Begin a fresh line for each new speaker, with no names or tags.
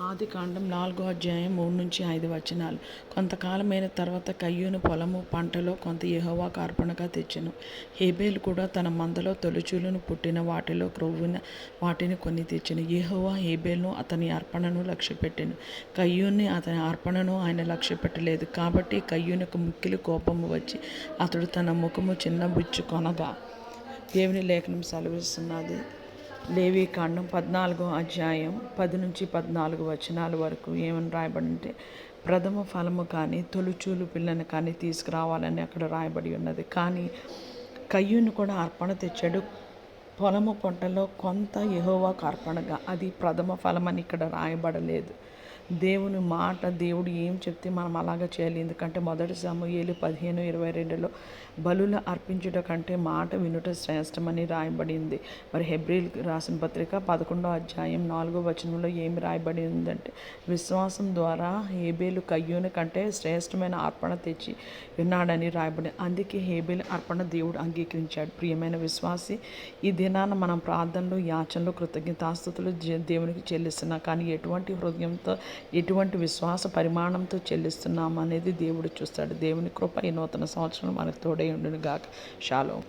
ఆది కాండం నాలుగో అధ్యాయం మూడు నుంచి ఐదు వచనాలు. కొంతకాలమైన తర్వాత కయ్యూను పొలము పంటలో కొంత యహోవాకు అర్పణగా తెచ్చెను. హేబేలు కూడా తన మందలో తొలిచూలును పుట్టిన వాటిలో క్రొవ్విన వాటిని కొన్ని తెచ్చెను. యహోవా హేబేల్ను అతని అర్పణను లక్ష్యపెట్టెను. కయ్యూని అతని అర్పణను ఆయన లక్ష్యపెట్టలేదు. కాబట్టి కయ్యూనకు ముక్కిలి కోపము వచ్చి అతడు తన ముఖము చిన్నబుచ్చుకొనగా దేవుని లేఖనం సెలవిస్తున్నది. లేవీకాండం పద్నాలుగో అధ్యాయం పది నుంచి పద్నాలుగు వచనాల వరకు ఏమని రాయబడింటే ప్రథమ ఫలము కానీ తొలుచూలు పిల్లని కానీ తీసుకురావాలని అక్కడ రాయబడి ఉన్నది. కానీ కయ్యూను కూడా అర్పణ తెచ్చాడు. పొలము పంటలో కొంత యహోవాకు అర్పణగా. అది ప్రథమ ఫలమని ఇక్కడ రాయబడలేదు. దేవుని మాట దేవుడు ఏం చెప్తే మనం అలాగ చేయాలి. ఎందుకంటే మొదటి సమూహేలు పదిహేను ఇరవై రెండులో బలుల అర్పించుట కంటే మాట వినుట శ్రేష్టమని రాయబడింది. మరి హెబ్రిల్ రాసిన పత్రిక పదకొండో అధ్యాయం నాలుగో వచనంలో ఏమి రాయబడి ఉందంటే విశ్వాసం ద్వారా హేబేలు కయ్యూని కంటే శ్రేష్టమైన అర్పణ తెచ్చి విన్నాడని రాయబడి అందుకే హేబేలు అర్పణ దేవుడు అంగీకరించాడు. ప్రియమైన విశ్వాసి ఈ దినాన మనం ప్రార్థనలు యాచనలు కృతజ్ఞతాస్థుతులు దేవునికి చెల్లిస్తున్నాం. కానీ ఎటువంటి హృదయంతో ఎటువంటి విశ్వాస పరిమాణంతో చెల్లిస్తున్నాం అనేది దేవుడు చూస్తాడు. దేవుని కృప ఈ నూతన సంవత్సరం మనకు తోడై ఉండును గాక షాలో.